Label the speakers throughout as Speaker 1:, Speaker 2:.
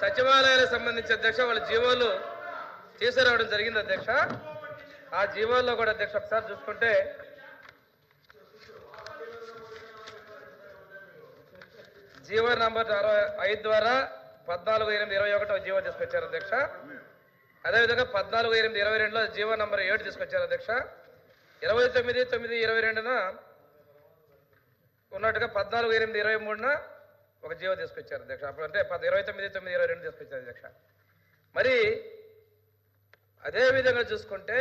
Speaker 1: సచివాలయాలకు సంబంధించి అధ్యక్ష వాళ్ళ జీవోలు తీసుకురావడం జరిగింది అధ్యక్ష. ఆ జీవోల్లో కూడా అధ్యక్ష ఒకసారి చూసుకుంటే జీవో నంబర్ అరవై ఐదు ద్వారా పద్నాలుగు ఎనిమిది ఇరవై ఒకటో జీవో తీసుకొచ్చారు అధ్యక్ష. అదేవిధంగా పద్నాలుగు ఎనిమిది ఇరవై రెండులో జీవో నంబర్ ఏడు తీసుకొచ్చారు అధ్యక్ష. ఇరవై తొమ్మిది తొమ్మిది ఇరవై రెండున ఉన్నట్టుగా పద్నాలుగు ఎనిమిది ఇరవై మూడున ఒక జీవో తీసుకొచ్చారు అధ్యక్ష. అప్పుడు అంటే పది ఇరవై తొమ్మిది తొమ్మిది ఇరవై రెండు తీసుకొచ్చారు అధ్యక్ష. మరి అదే విధంగా చూసుకుంటే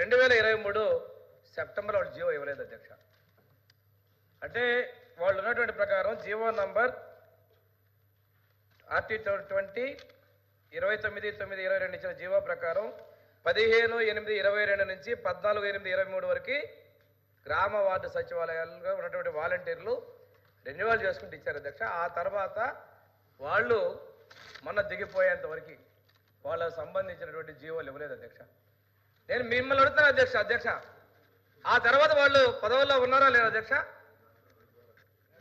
Speaker 1: రెండు వేల ఇరవై మూడు సెప్టెంబర్ వాళ్ళు జీవో ఇవ్వలేదు అధ్యక్ష. అంటే వాళ్ళు ఉన్నటువంటి ప్రకారం జీవో నంబర్ ఆర్టీ ట్వంటీ ఇరవై తొమ్మిది తొమ్మిది ఇరవై రెండు ఇచ్చిన జీవో ప్రకారం పదిహేను ఎనిమిది ఇరవై రెండు నుంచి పద్నాలుగు ఎనిమిది ఇరవై మూడు వరకు గ్రామ వార్డు సచివాలయాలుగా ఉన్నటువంటి వాలంటీర్లు రెన్యువల్ చేసుకుంటూ ఇచ్చారు అధ్యక్ష. ఆ తర్వాత వాళ్ళు మొన్న దిగిపోయేంత వరకు వాళ్ళకు సంబంధించినటువంటి జీవోలు ఇవ్వలేదు అధ్యక్ష. నేను మిమ్మల్ని అడుగుతాను అధ్యక్ష అధ్యక్ష. ఆ తర్వాత వాళ్ళు పదవుల్లో ఉన్నారా లేదా అధ్యక్ష?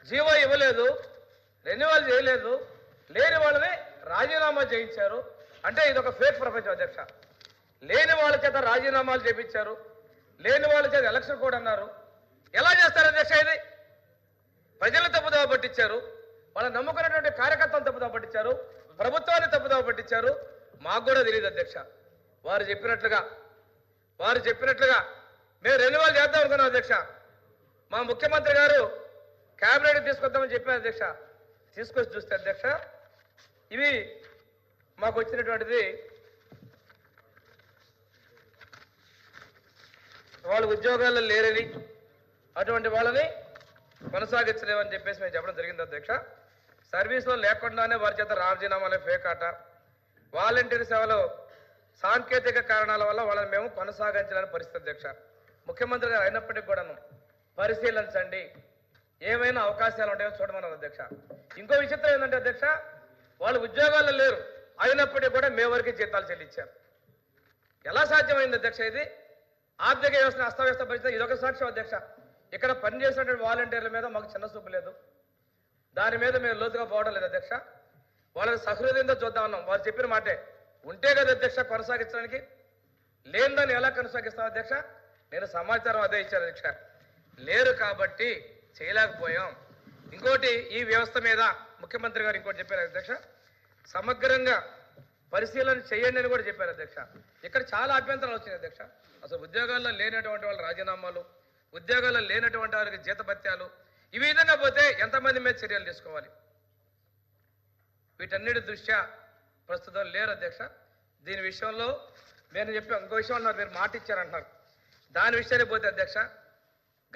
Speaker 1: జీవో ఇవ్వలేదు రెన్యువల్ చేయలేదు లేని వాళ్ళని రాజీనామా చేయించారు. అంటే ఇది ఒక ఫేక్ ప్రపంచం అధ్యక్ష. లేని వాళ్ళ చేత రాజీనామాలు చేపించారు లేని వాళ్ళ చేత ఎలక్షన్ కూడా అన్నారు. ఎలా చేస్తారు అధ్యక్ష ఇది? ప్రజలతో తప్పుదోవ పట్టించారు. వాళ్ళ నమ్ముకున్నటువంటి కార్యకర్తలు తప్పుదోవ పట్టించారు. ప్రభుత్వాన్ని తప్పుదోవ పట్టించారు. మాకు కూడా తెలియదు అధ్యక్ష. వారు చెప్పినట్లుగా వారు చెప్పినట్లుగా మేము రెన్యువల్ చేద్దాం అనుకున్నాం అధ్యక్ష. మా ముఖ్యమంత్రి గారు క్యాబినెట్ తీసుకొద్దామని చెప్పారు అధ్యక్ష. తీసుకొచ్చి చూస్తే అధ్యక్ష ఇవి మాకు వచ్చినటువంటిది వాళ్ళు ఉద్యోగాల్లో లేరని అటువంటి వాళ్ళని కొనసాగించలేమని చెప్పేసి మేము చెప్పడం జరిగింది అధ్యక్ష. సర్వీస్లో లేకుండానే వారి చేత రాజీనామాలే ఫేక్ ఆట. వాలంటీర్ సేవలో సాంకేతిక కారణాల వల్ల వాళ్ళని మేము కొనసాగించలేని పరిస్థితి అధ్యక్ష. ముఖ్యమంత్రి గారు అయినప్పటికీ కూడాను పరిశీలించండి. ఏమైనా అవకాశాలు ఉంటాయో చూడమన్నారు అధ్యక్ష. ఇంకో విచిత్రం ఏంటంటే అధ్యక్ష వాళ్ళు ఉద్యోగాల్లో లేరు. అయినప్పటికీ కూడా మే వరకు జీతాలు చెల్లించారు. ఎలా సాధ్యమైంది అధ్యక్ష ఇది? ఆర్థిక వ్యవస్థను అస్తవ్యస్త పరిస్థితి ఇదొక సాక్ష్యం అధ్యక్ష. ఇక్కడ పనిచేసినటువంటి వాలంటీర్ల మీద మాకు చిన్న చూపు లేదు. దాని మీద మేము లోతుగా పోవడం లేదు అధ్యక్ష. వాళ్ళని సహృదయంతో చూద్దాం అన్నాం. వారు చెప్పిన మాటే. ఉంటే కదా అధ్యక్ష కొనసాగించడానికి. లేనిదాన్ని ఎలా కొనసాగిస్తాం అధ్యక్ష? నేను సమాచారం అదే ఇచ్చాను అధ్యక్ష. లేరు కాబట్టి చేయలేకపోయాం. ఇంకోటి ఈ వ్యవస్థ మీద ముఖ్యమంత్రి గారు ఇంకోటి చెప్పారు అధ్యక్ష. సమగ్రంగా పరిశీలన చేయండి అని కూడా చెప్పారు అధ్యక్ష. ఇక్కడ చాలా అభ్యంతరాలు వచ్చినాయి అధ్యక్ష. అసలు ఉద్యోగాల్లో లేనటువంటి వాళ్ళ రాజీనామాలు ఉద్యోగాల్లో లేనటువంటి వారికి జీతభత్యాలు ఈ విధంగా పోతే ఎంతమంది మీద చర్యలు తీసుకోవాలి? వీటన్నిటి దృష్ట్యా ప్రస్తుతం లేరు అధ్యక్ష. దీని విషయంలో నేను చెప్పి ఇంకో విషయం అన్నారు మీరు మాట ఇచ్చారంటున్నారు. దాని విషయానికి పోతే అధ్యక్ష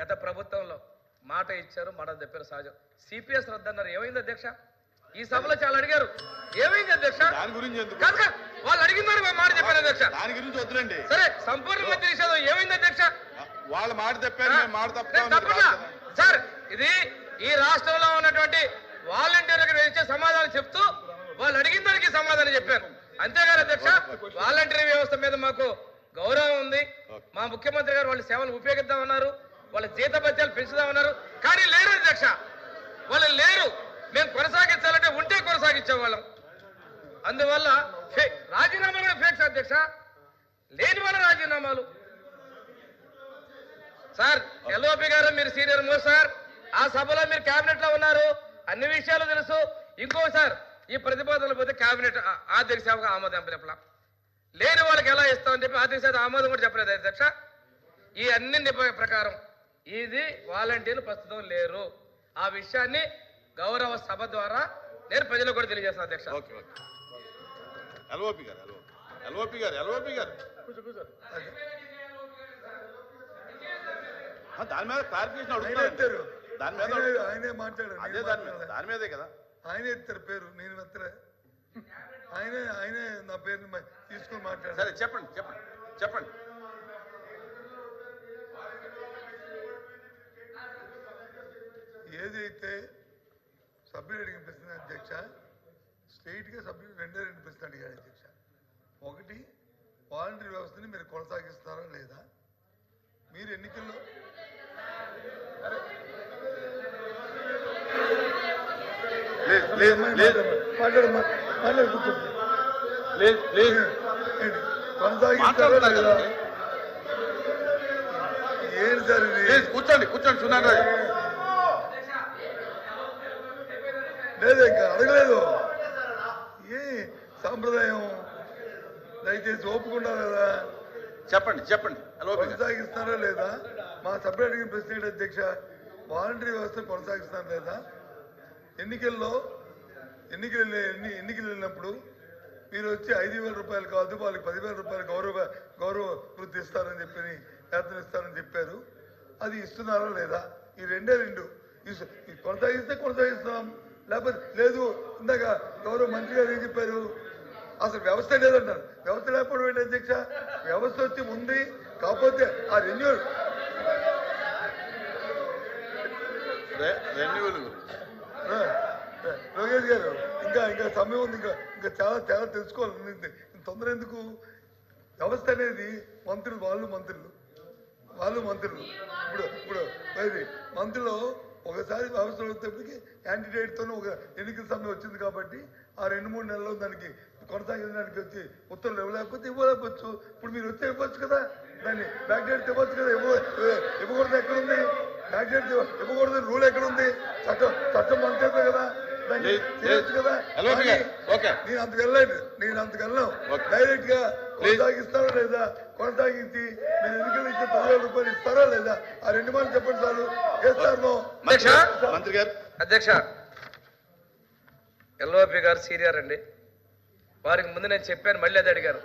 Speaker 1: గత ప్రభుత్వంలో మాట ఇచ్చారు మాట చెప్పారు సహజం. సిపిఎస్ రద్దన్నారు ఏమైంది అధ్యక్ష? ఈ సభలో చాలా అడిగారు. ఏమైంది అధ్యక్ష?
Speaker 2: దాని గురించి
Speaker 1: వాళ్ళు అడిగిందని మేము మాట చెప్పారు అధ్యక్ష.
Speaker 2: దాని గురించి వద్దులండి.
Speaker 1: సరే సంపూర్ణ నిషేధం. ఏమైంది అధ్యక్ష?
Speaker 2: వాళ్ళ మాట తప్పారు మాట.
Speaker 1: సార్ ఇది ఈ రాష్ట్రంలో ఉన్నటువంటి వాలంటీర్లకు ఇచ్చే సమాధానం చెప్తూ వాళ్ళు అడిగిన దానికి సమాధానం చెప్పాను అంతేగాని అధ్యక్ష వాలంటీర్ వ్యవస్థ మీద మాకు గౌరవం ఉంది. మా ముఖ్యమంత్రి గారు వాళ్ళ సేవలు ఉపయోగిద్దామన్నారు వాళ్ళ జీతభత్యాలు పెంచుదామన్నారు. కానీ లేరు అధ్యక్ష వాళ్ళు లేరు. మేము కొనసాగించాలంటే ఉంటే కొనసాగించే వాళ్ళం అందువల్ల రాజీనామాలు కూడా ఫేక్స్ అధ్యక్ష. లేని వాళ్ళ రాజీనామాలు. సార్ ఎల్ఓపి గారు మీరు సీనియర్ మోస్ట్ సార్. ఆ సభలో మీరు కేబినెట్లో ఉన్నారు. అన్ని విషయాలు తెలుసు. ఇంకో సార్ ఈ ప్రతిపాదనలు పోతే కేబినెట్ ఆ- ఆర్థిక సేవకు ఆమోదం చెప్పలా. లేని వాళ్ళకి ఎలా ఇస్తామని చెప్పి ఆర్థిక సేవ ఆమోదం కూడా చెప్పలేదు అధ్యక్ష. ఈ అన్ని ప్రకారం ఇది వాలంటీర్లు ప్రస్తుతం లేరు. ఆ విషయాన్ని గౌరవ సభ ద్వారా నేను ప్రజలకు కూడా తెలియజేస్తాను అధ్యక్ష.
Speaker 2: Okay okay. ఎల్ఓపి గారు ఎల్ఓపి. గారు ఎల్ఓపి గారు. దాని మీద క్లారిఫికేషన్ అడుగుతారు దాని మీద
Speaker 3: ఆయనే- మాట్లాడారు.
Speaker 2: అదే దాని మీద. దాని మీదే కదా?
Speaker 3: ఆయనే ఎత్తారు పేరు. నేను ఎత్తలే. ఆయనే ఆయనే నా పేరుని తీసుకొని మాట్లాడారు.
Speaker 2: సరే చెప్పండి చెప్పండి చెప్పండి.
Speaker 3: ఏదైతే సభ్యుడు అడిగిన ప్రశ్న అధ్యక్ష స్ట్రైట్గా సభ్యుడు రెండే రెండు ప్రశ్న అడిగాడు అధ్యక్ష. ఒకటి వాలంటీర్ వ్యవస్థని మీరు కొనసాగిస్తారా లేదా? మీరు ఎన్నికల్లో
Speaker 2: లేదు లేదు లేదు
Speaker 3: మాట్లాడు మా- మాట్లాడు కూర్చోండి
Speaker 2: ప్లీజ్ ప్లీజ్
Speaker 3: ఏంటి? కొనసాగిస్తారా లేదా? సార్
Speaker 2: కూర్చోండి కూర్చోండి సునాన్ రాజు
Speaker 3: లేదు ఇంకా అడగలేదు. ఏ సాంప్రదాయం దయచేసి ఒప్పుకున్నారు కదా
Speaker 2: చెప్పండి చెప్పండి.
Speaker 3: కొనసాగిస్తారా లేదా? మా సభ్యుడు అడిగిన ప్రశ్న ఏంటి అధ్యక్ష వాలంటరీ వ్యవస్థ కొనసాగిస్తారా లేదా? ఎన్నికల్లో ఎన్నికలు ఎన్ని ఎన్నికలు వెళ్ళినప్పుడు మీరు వచ్చి ఐదు వేల రూపాయలు కాదు వాళ్ళకి పదివేల రూపాయలు గౌరవ గౌరవ వృత్తి ఇస్తారని చెప్పి వేతనం ఇస్తారని చెప్పారు. అది ఇస్తున్నారా లేదా? ఈ రెండే రెండు. కొనసాగిస్తే కొనసాగిస్తాం. లేకపోతే లేదు ఇందాక గౌరవ మంత్రి గారు ఏం చెప్పారు? అసలు వ్యవస్థ లేదంటారు. వ్యవస్థ లేకపోవడం ఏంటి అధ్యక్ష? వ్యవస్థ వచ్చి ఉంది కాకపోతే ఆ రెన్యూల్
Speaker 2: రె- రెన్యువల్ గురించి.
Speaker 3: లోకేష్ గారు ఇంకా ఇంకా సమయం ఉంది ఇంకా ఇంకా చాలా చాలా తెలుసుకోవాలి. తొందర ఎందుకు? వ్యవస్థ అనేది మంత్రులు వాళ్ళు మంత్రులు. వాళ్ళు మంత్రులు. ఇప్పుడు ఇప్పుడు అది మంత్రులు ఒకసారి వ్యవస్థ వచ్చేప్పటికి క్యాండిడేట్తోనే ఒక ఎన్నికల సమయం వచ్చింది కాబట్టి ఆ రెండు మూడు నెలల్లో దానికి కొనసాగించడానికి వచ్చి ఉత్తర్వులు ఇవ్వలేకపోతే ఇవ్వలేకపోవచ్చు. ఇప్పుడు మీరు వచ్చే ఇవ్వచ్చు కదా? దాన్ని బ్యాక్ డేట్ ఇవ్వచ్చు కదా? ఇవ్వ ఇవ్వకూడదు ఎక్కడుంది? బ్యాక్ డేట్ ఇవ్వకూడదు రూల్ ఎక్కడుంది? చట్టం చట్టం మన కదా? నేను అంతకు వెళ్ళలేదు. నేను అంతకు వెళ్ళాను.
Speaker 2: ఓకే.
Speaker 3: డైరెక్ట్గా
Speaker 2: ప్లీజ్.
Speaker 3: కొనసాగిస్తారా లేదా? కొనసాగించి మీరు ఎన్నికలు ఇచ్చే పదివేల రూపాయలు ఇస్తారా లేదా? ఆ రెండు మాటలు చెప్పండి సార్. చేస్తాను
Speaker 2: మంత్రి
Speaker 1: అధ్యక్ష.
Speaker 2: గారు, మంత్రి గారు.
Speaker 1: అధ్యక్ష. ఎల్ఓపి గారు సీనియర్ అండి వారికి ముందు నేను చెప్పాను మళ్ళీ అది అడిగారు.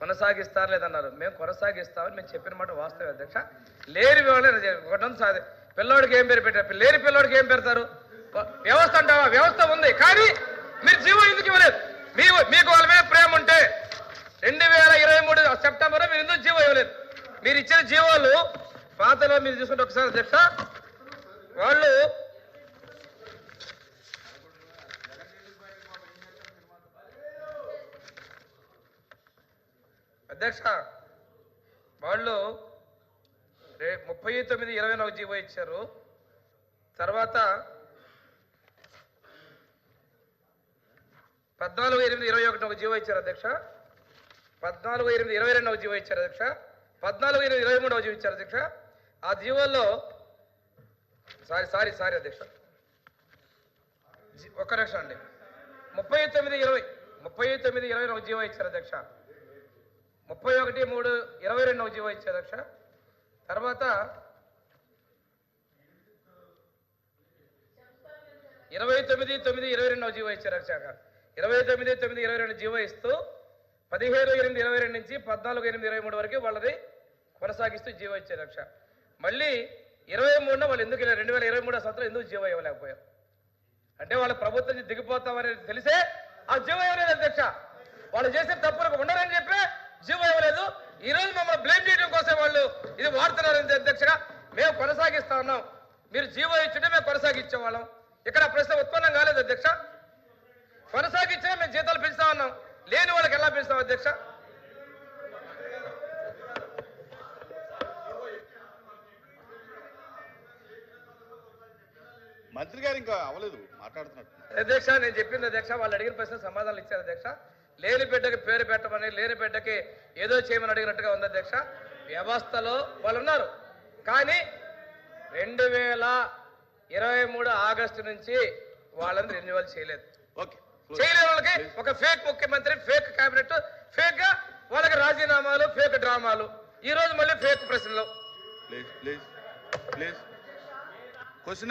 Speaker 1: కొనసాగిస్తారు లేదన్నారు. మేము కొనసాగిస్తామని మేము చెప్పిన మాట వాస్తవం అధ్యక్ష. లేని వాళ్ళే ఒకటం సాధి పిల్లోడికి ఏం పేరు పెట్టారు? లేని పిల్లోడికి ఏం పెడతారు వ్యవస్థ అంటావా? వ్యవస్థ ఉంది. కానీ మీరు జీవో ఎందుకు ఇవ్వలేదు? మీ మీకు వాళ్ళ మీద ప్రేమ ఉంటే రెండు వేల ఇరవై మూడు సెప్టెంబర్ మీరు ఎందుకు జీవో ఇవ్వలేదు? మీరు ఇచ్చిన జీవోలు పాతలో మీరు చూసుకుంటే ఒకసారి అధ్యక్ష వాళ్ళు అధ్యక్ష వాళ్ళు రే ముప్పై తొమ్మిది ఇరవై నాలుగు జీవో ఇచ్చారు. తర్వాత పద్నాలుగు ఎనిమిది ఇరవై ఒకటి ఒక జీవో ఇచ్చారు అధ్యక్ష. పద్నాలుగు ఎనిమిది ఇరవై రెండు ఒక జీవో ఇచ్చారు అధ్యక్ష. పద్నాలుగు ఎనిమిది ఇరవై మూడు ఒక జీవో ఇచ్చారు అధ్యక్ష. ఆ జీవోల్లో సారీ సారీ సారీ అధ్యక్ష. జీ- ఒక్క నిమిషం అండి. ముప్పై తొమ్మిది ఇరవై ముప్పై తొమ్మిది ఇరవై ఒక జీవో ఇచ్చారు అధ్యక్ష. ముప్పై ఒకటి మూడు ఇరవై రెండు ఒక జీవో ఇచ్చారు అధ్యక్ష. తర్వాత ఇరవై తొమ్మిది తొమ్మిది ఇరవై రెండు ఒక జీవో ఇచ్చారు అధ్యక్ష. ఇరవై తొమ్మిది తొమ్మిది ఇరవై రెండు జీవో ఇస్తూ పదిహేను ఎనిమిది ఇరవై రెండు నుంచి పద్నాలుగు ఎనిమిది ఇరవై మూడు వరకు వాళ్ళది కొనసాగిస్తూ జీవో ఇచ్చే లక్ష మళ్ళీ ఇరవై మూడున వాళ్ళు ఎందుకు రెండు వేల ఇరవై మూడో సంవత్సరం ఎందుకు జీవో ఇవ్వలేకపోయారు? అంటే వాళ్ళ ప్రభుత్వం నుంచి దిగిపోతామని తెలిసే ఆ జీవో ఇవ్వలేదు అధ్యక్ష. వాళ్ళు చేసే తప్పులకు ఉండరని చెప్పి జీవో ఇవ్వలేదు. ఈ రోజు మమ్మల్ని బ్లేమ్ చేయడం కోసం వాళ్ళు ఇది వాడుతున్నారు అధ్యక్షగా మేము కొనసాగిస్తా ఉన్నాం. మీరు జీవో ఇచ్చుంటే మేము కొనసాగించే వాళ్ళం. ఇక్కడ ప్రశ్న ఉత్పన్నం కాలేదు అధ్యక్ష. కొనసాగించినా మేము జీతాలు పెంచుతా ఉన్నాం. లేని వాళ్ళకి ఎలా పెంచుతాం అధ్యక్ష?
Speaker 2: మంత్రి గారు ఇంకా అవ్వలేదు మాట్లాడుతున్నట్టు.
Speaker 1: అధ్యక్ష నేను చెప్పింది అధ్యక్ష వాళ్ళు అడిగిన ప్రశ్న సమాధానాలు ఇచ్చారు అధ్యక్ష. లేని బిడ్డకి పేరు పెట్టమని లేని బిడ్డకి ఏదో చేయమని అడిగినట్టుగా ఉంది అధ్యక్ష. వ్యవస్థలో వాళ్ళు ఉన్నారు. కానీ రెండు వేల ఇరవై మూడు ఆగస్టు నుంచి వాళ్ళని రెన్యువల్ చేయలేదు.
Speaker 2: ఓకే.
Speaker 1: చేయలేని వాళ్ళకి ఒక ఫేక్ ముఖ్యమంత్రి ఫేక్ కేబినెట్ ఫేక్గా వాళ్ళకి రాజీనామాలు ఫేక్ డ్రామాలు. ఈ రోజు మళ్ళీ ఫేక్ ప్రశ్నలు.
Speaker 2: క్వశ్చన్